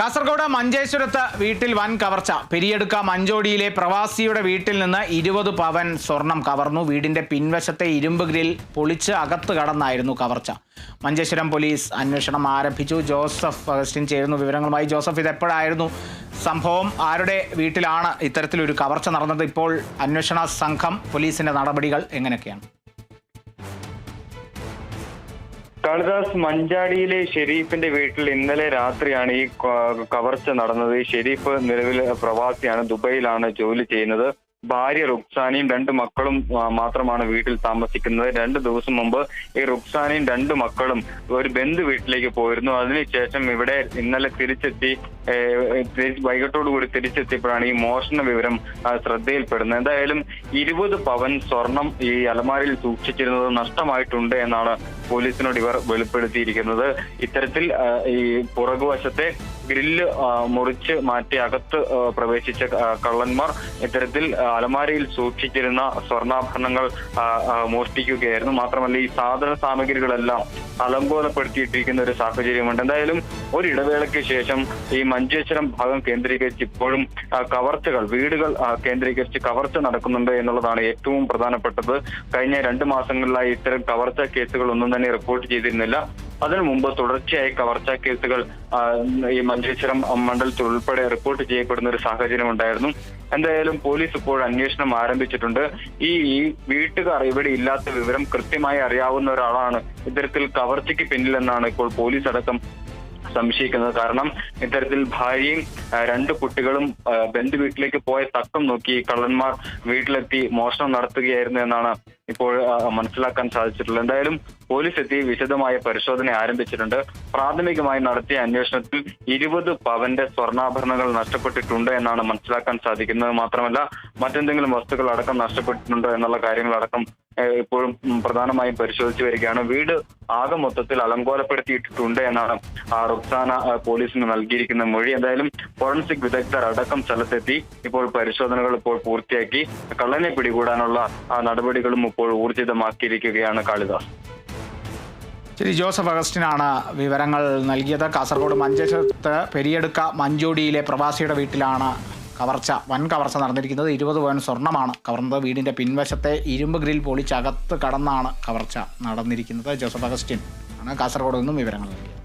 കാസർഗോഡ് മഞ്ചേശ്വരത്ത് വീട്ടിൽ വൻ കവർച്ച. പെരിയെടുക്ക മഞ്ചോടിയിലെ പ്രവാസിയുടെ വീട്ടിൽ നിന്ന് ഇരുപത് പവൻ സ്വർണം കവർന്നു. വീടിന്റെ പിൻവശത്തെ ഇരുമ്പ് ഗ്രിൽ പൊളിച്ച് അകത്ത് കടന്നായിരുന്നു കവർച്ച. മഞ്ചേശ്വരം പോലീസ് അന്വേഷണം ആരംഭിച്ചു. ജോസഫ് അഗസ്റ്റിൻ ചേരുന്നു വിവരങ്ങളുമായി. ജോസഫ് ഇത് എപ്പോഴായിരുന്നു സംഭവം? ആരുടെ വീട്ടിലാണ് ഇത്തരത്തിലൊരു കവർച്ച നടന്നത്? ഇപ്പോൾ അന്വേഷണ സംഘം പോലീസിന്റെ നടപടികൾ എങ്ങനെയൊക്കെയാണ്? കാളിദാസ് മഞ്ചാടിയിലെ ഷെരീഫിന്റെ വീട്ടിൽ ഇന്നലെ രാത്രിയാണ് ഈ കവർച്ച നടന്നത്. ഷെരീഫ് നിലവിൽ പ്രവാസിയാണ്. ദുബൈയിലാണ് ജോലി ചെയ്യുന്നത്. ഭാര്യ റുക്സാനിയും രണ്ട് മക്കളും മാത്രമാണ് വീട്ടിൽ താമസിക്കുന്നത്. രണ്ട് ദിവസം മുമ്പ് ഈ റുക്സാനിയും രണ്ട് മക്കളും ഒരു ബന്ധു വീട്ടിലേക്ക് പോയിരുന്നു. അതിനുശേഷം ഇവിടെ ഇന്നലെ തിരിച്ചെത്തി വൈകിട്ടോടുകൂടി തിരിച്ചെത്തിയപ്പോഴാണ് ഈ മോഷണ വിവരം ശ്രദ്ധയിൽപ്പെടുന്നത്. എന്തായാലും ഇരുപത് പവൻ സ്വർണം ഈ അലമാരയിൽ സൂക്ഷിച്ചിരുന്നത് നഷ്ടമായിട്ടുണ്ട് എന്നാണ് പോലീസിനോട് ഇവർ വെളിപ്പെടുത്തിയിരിക്കുന്നത്. ഇത്തരത്തിൽ ഈ പുറകുവശത്തെ ഗ്രില്ല് മുറിച്ച് മാറ്റി അകത്ത് പ്രവേശിച്ച കള്ളന്മാർ ഇത്തരത്തിൽ അലമാരിയിൽ സൂക്ഷിച്ചിരുന്ന സ്വർണാഭരണങ്ങൾ മോഷ്ടിക്കുകയായിരുന്നു. മാത്രമല്ല ഈ സാധന സാമഗ്രികളെല്ലാം അലങ്കോലപ്പെടുത്തിയിട്ടിരിക്കുന്ന ഒരു സാഹചര്യമുണ്ട്. എന്തായാലും ഒരു ഇടവേളയ്ക്ക് ശേഷം ഈ മഞ്ചേശ്വരം ഭാഗം കേന്ദ്രീകരിച്ച് ഇപ്പോഴും കവർച്ചകൾ വീടുകൾ കേന്ദ്രീകരിച്ച് കവർച്ച നടക്കുന്നുണ്ട് എന്നുള്ളതാണ് ഏറ്റവും പ്രധാനപ്പെട്ടത്. കഴിഞ്ഞ രണ്ട് മാസങ്ങളിലായി ഇത്തരം കവർച്ച കേസുകൾ ഒന്നും തന്നെ റിപ്പോർട്ട് ചെയ്തിരുന്നില്ല. അതിനു മുമ്പ് തുടർച്ചയായി കവർച്ച കേസുകൾ ഈ മഞ്ചേശ്വരം മണ്ഡലത്തിൽ ഉൾപ്പെടെ റിപ്പോർട്ട് ചെയ്യപ്പെടുന്ന ഒരു സാഹചര്യം ഉണ്ടായിരുന്നു. എന്തായാലും പോലീസ് ഇപ്പോൾ അന്വേഷണം ആരംഭിച്ചിട്ടുണ്ട്. ഈ ഈ വീട്ടുകാർ ഇവിടെ ഇല്ലാത്ത വിവരം കൃത്യമായി അറിയാവുന്ന ഒരാളാണ് ഇത്തരത്തിൽ കവർച്ചയ്ക്ക് പിന്നിലെന്നാണ് ഇപ്പോൾ പോലീസ് അടക്കം സംശയിക്കുന്നത്. കാരണം ഇത്തരത്തിൽ ഭാര്യയും രണ്ട് കുട്ടികളും ബന്ധുവീട്ടിലേക്ക് ബന്ധു വീട്ടിലേക്ക് പോയ തക്കം നോക്കി കള്ളന്മാർ വീട്ടിലെത്തി മോഷണം നടത്തുകയായിരുന്നു എന്നാണ് ഇപ്പോൾ മനസ്സിലാക്കാൻ സാധിച്ചിട്ടുള്ളത്. എന്തായാലും പോലീസ് എത്തി വിശദമായ പരിശോധന ആരംഭിച്ചിട്ടുണ്ട്. പ്രാഥമികമായി നടത്തിയ അന്വേഷണത്തിൽ ഇരുപത് പവന്റെ സ്വർണാഭരണങ്ങൾ നഷ്ടപ്പെട്ടിട്ടുണ്ട് എന്നാണ് മനസ്സിലാക്കാൻ സാധിക്കുന്നത്. മാത്രമല്ല മറ്റെന്തെങ്കിലും വസ്തുക്കൾ അടക്കം നഷ്ടപ്പെട്ടിട്ടുണ്ടോ എന്നുള്ള കാര്യങ്ങളടക്കം ഇപ്പോഴും പ്രധാനമായും പരിശോധിച്ചു വരികയാണ്. വീട് ആകെ മൊത്തത്തിൽ അലങ്കോലപ്പെടുത്തിയിട്ടുണ്ട് എന്നാണ് ആ റുക്സാന പോലീസിന് നൽകിയിരിക്കുന്ന മൊഴി. എന്തായാലും ഫോറൻസിക് വിദഗ്ധർ അടക്കം സ്ഥലത്തെത്തി ഇപ്പോൾ പരിശോധനകൾ ഇപ്പോൾ പൂർത്തിയാക്കി. കള്ളനെ പിടികൂടാനുള്ള നടപടികളും ഇപ്പോൾ ഊർജിതമാക്കിയിരിക്കുകയാണ് കാളിദാസ്. ശരി ജോസഫ് അഗസ്റ്റിനാണ് വിവരങ്ങൾ നൽകിയത്. കാസർഗോഡ് മഞ്ചേശ്വരത്ത് പെരിയെടുക്ക മഞ്ചോടിയിലെ പ്രവാസിയുടെ വീട്ടിലാണ് കവർച്ച വൻ കവർച്ച നടന്നിരിക്കുന്നത് ഇരുപത് പവൻ സ്വർണമാണ് കവർന്നത് വീടിന്റെ പിൻവശത്തെ ഇരുമ്പ് ഗ്രിൽ പൊളിച്ചകത്ത് കടന്നാണ് കവർച്ച നടന്നിരിക്കുന്നത്. ജോസഫ് അഗസ്റ്റിൻ ആണ് കാസർഗോഡ് നിന്നും വിവരങ്ങൾ നൽകിയത്.